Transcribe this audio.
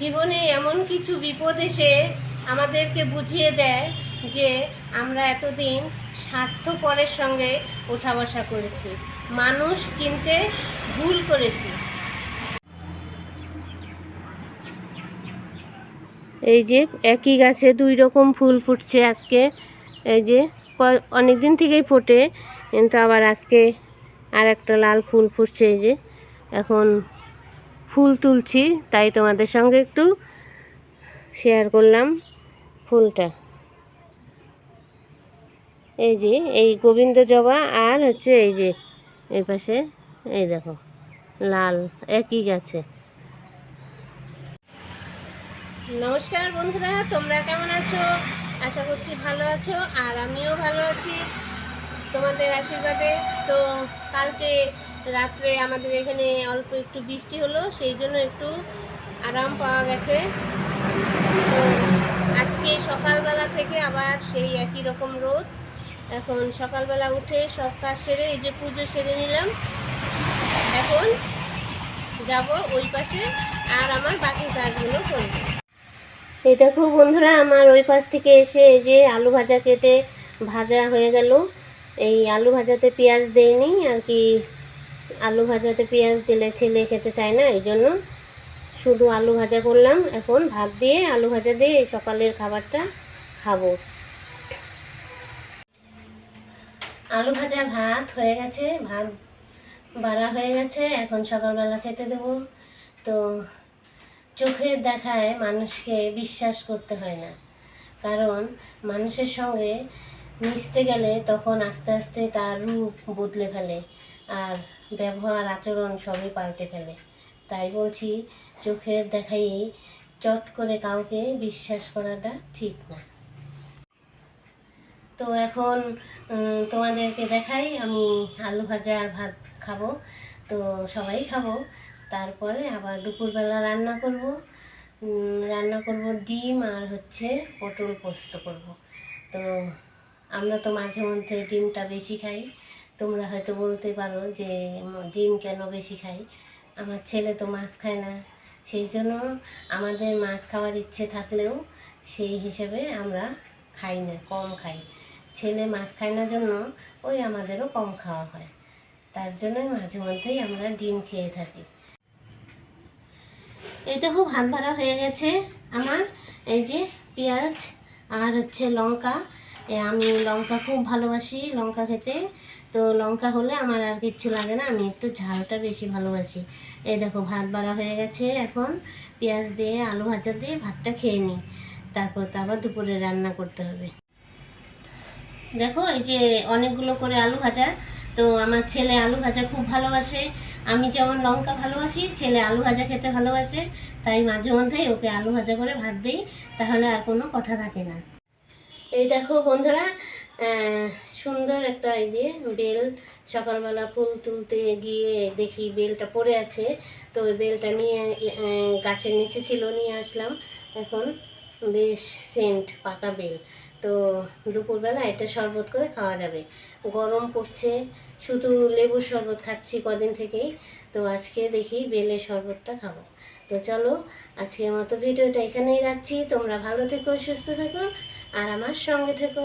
জীবনে এমন কিছু বিপদ এসে আমাদেরকে বুঝিয়ে দেয় যে আমরা এতদিন স্বার্থপরের সঙ্গে ওঠা বসা করেছি। মানুষ চিনতে ভুল করেছি। এই যে একই গাছে দুই রকম ফুল ফুটছে আজকে। এই যে অনেক দিন থেকেই ফোটে, কিন্তু আবার আজকে আর একটা লাল ফুল ফুটছে এই যে। এখন ফুল তুলছি, তাই তোমাদের সঙ্গে একটু শেয়ার করলাম ফুলটা। এই যে, এই গোবিন্দ জবা আর হচ্ছে এই যে, এই পাশে, এই দেখো, লাল, একই গাছে। নমস্কার বন্ধুরা, তোমরা কেমন আছো? আশা করছি ভালো আছো, আর আমিও ভালো আছি তোমাদের আশীর্বাদে। তো কালকে রাত্রে আমাদের এখানে অল্প একটু বৃষ্টি হলো, সেই জন্য একটু আরাম পাওয়া গেছে। তো আজকে সকালবেলা থেকে আবার সেই একই রকম রোদ। এখন সকালবেলা উঠে সব কাজ সেরে এই যে পুজো সেরে নিলাম। এখন যাব ওই পাশে আর আমার বাকি কাজগুলো করব। এই দেখো বন্ধুরা, আমার ওই পাশ থেকে এসে এই যে আলু ভাজা কেটে ভাজা হয়ে গেল। এই আলু ভাজাতে পেঁয়াজ দেয়নি আর কি আলু ভাজাতে পেঁয়াজ দিলে ছেলে খেতে চায় না, এই জন্য শুধু আলু ভাজা করলাম। এখন ভাত দিয়ে আলু ভাজা দিয়ে সকালের খাবারটা খাব। আলু ভাজা ভাত হয়ে গেছে, ভাত বাড়া হয়ে গেছে, এখন সকালবেলা খেতে দেবো। তো চোখের দেখায় মানুষকে বিশ্বাস করতে হয় না, কারণ মানুষের সঙ্গে মিশতে গেলে তখন আস্তে আস্তে তার রূপ বদলে ফেলে। আর ব্যবহার আচরণ সবই পাল্টে ফেলে। তাই বলছি, চোখের দেখাই চট করে কাউকে বিশ্বাস করাটা ঠিক না। তো এখন তোমাদেরকে দেখাই, আমি আলু ভাজা আর ভাত খাব। তো সবাই খাব। তারপরে আবার দুপুরবেলা রান্না করব। রান্না করব ডিম আর হচ্ছে পটল পোস্ত করব। তো আমরা তো মাঝে মধ্যে ডিমটা বেশি খাই। তোমরা হয়তো বলতে পারো যে ডিম কেন বেশি খাই? আমার ছেলে তো মাছ খায় না। সেই জন্য আমাদের মাছ খাওয়ার ইচ্ছে থাকলেও সেই হিসেবে আমরা খাই না, কম খাই। ছেলে মাছ খায় না জন্য ওই আমাদেরও কম খাওয়া হয়। তার জন্যই মাঝে মধ্যেই আমরা ডিম খেয়ে থাকি। এই খুব ভাত ভাড়া হয়ে গেছে আমার। এই যে পেঁয়াজ আর হচ্ছে লঙ্কা। আমি লঙ্কা খুব ভালোবাসি, লঙ্কা খেতে। তো লঙ্কা হলে আমার আর কিচ্ছু লাগে না, আমি একটু ঝালটা বেশি ভালোবাসি। এই দেখো, ভাত বাড়া হয়ে গেছে এখন। পেঁয়াজ দিয়ে, আলু ভাজা দিয়ে ভাতটা খেয়ে নিই। তারপর তো আবার দুপুরে রান্না করতে হবে। দেখো, এই যে অনেকগুলো করে আলু ভাজা। তো আমার ছেলে আলু ভাজা খুব ভালোবাসে। আমি যেমন লঙ্কা ভালোবাসি, ছেলে আলু ভাজা খেতে ভালোবাসে। তাই মাঝে মধ্যেই ওকে আলু ভাজা করে ভাত দিই, তাহলে আর কোনো কথা থাকে না। এই দেখো বন্ধুরা সুন্দর একটা এই যে বেল, সকালবেলা ফুল তুলতে গিয়ে দেখি বেলটা পড়ে আছে। তো ওই বেলটা নিয়ে গাছের নিচে ছিল, নিয়ে আসলাম। এখন বেশ সেন্ট, পাকা বেল। তো দুপুরবেলা এটা শরবত করে খাওয়া যাবে। গরম পড়ছে, শুধু লেবুর শরবত খাচ্ছি কদিন থেকেই। তো আজকে দেখি বেলের শরবতটা খাব। তো চলো, আজকের মতো ভিডিওটা এখানেই রাখছি। তোমরা ভালো থেকো, সুস্থ থেকো। আর আমার সঙ্গে থেকো।